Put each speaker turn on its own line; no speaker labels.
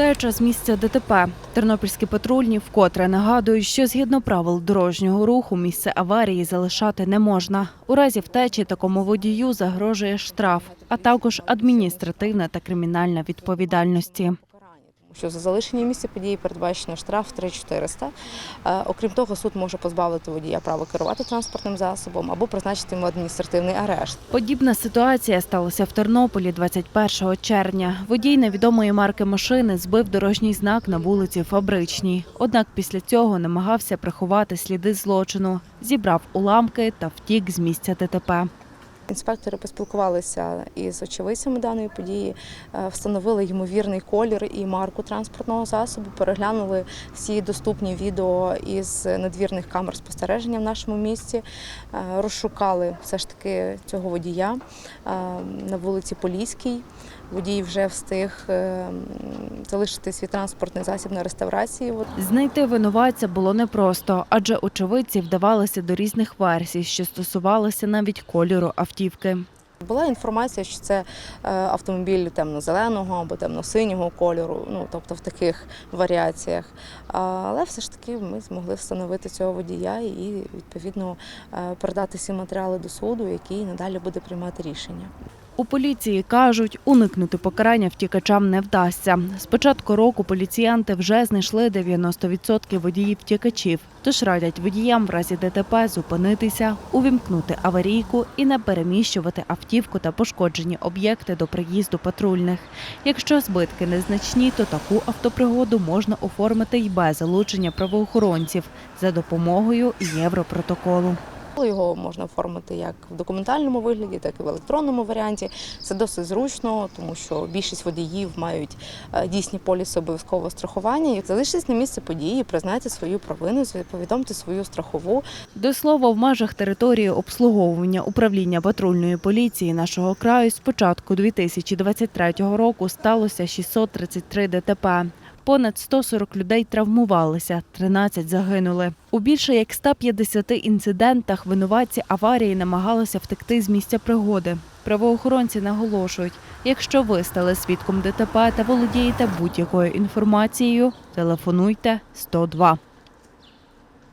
Втеча з місця ДТП. Тернопільські патрульні вкотре нагадують, що згідно правил дорожнього руху місце аварії залишати не можна. У разі втечі такому водію загрожує штраф, а також адміністративна та кримінальна відповідальності.
Що за залишення місця події передбачено штраф 3400. Е, Окрім того, суд може позбавити водія права керувати транспортним засобом або призначити йому адміністративний арешт.
Подібна ситуація сталася в Тернополі 21 червня. Водій невідомої марки машини збив дорожній знак на вулиці Фабричній. Однак після цього намагався приховати сліди злочину, зібрав уламки та втік з місця ДТП.
Інспектори поспілкувалися із очевидцями даної події, е, встановили ймовірний колір і марку транспортного засобу, переглянули всі доступні відео із надвірних камер спостереження в нашому місті, е, розшукали все ж таки цього водія е, на вулиці Поліській. Водій вже встиг залишити свій транспортний засіб на реставрації.
Знайти винуватця було непросто, адже очевидці вдавалися до різних версій, що стосувалися навіть кольору автівки.
Була інформація, що це е, автомобіль темно-зеленого або темно-синього кольору, ну тобто в таких варіаціях. Але все ж таки ми змогли встановити цього водія і відповідно е, передати всі матеріали до суду, який надалі буде приймати рішення.
У поліції кажуть, уникнути покарання втікачам не вдасться. З початку року поліціянти вже знайшли 90% водіїв втікачів, тож радять водіям в разі ДТП зупинитися, увімкнути аварійку і не переміщувати автівку та пошкоджені об'єкти до приїзду патрульних. Якщо збитки незначні, то таку автопригоду можна оформити й без залучення правоохоронців за допомогою Європротоколу.
Його можна оформити як в документальному вигляді, так і в електронному варіанті. Це досить зручно, тому що більшість водіїв мають е, дійсні поліси обов'язкового страхування. І залишитись на місце події, признайте свою провину, повідомте свою страхову.
До слова, в межах території обслуговування управління патрульної поліції нашого краю з початку 2023 року сталося 633 ДТП. Понад 140 людей травмувалися, 13 загинули. У більше як 150 інцидентах винуватці аварії намагалися втекти з місця пригоди. Правоохоронці наголошують, якщо ви стали свідком ДТП та володієте будь-якою інформацією, телефонуйте 102.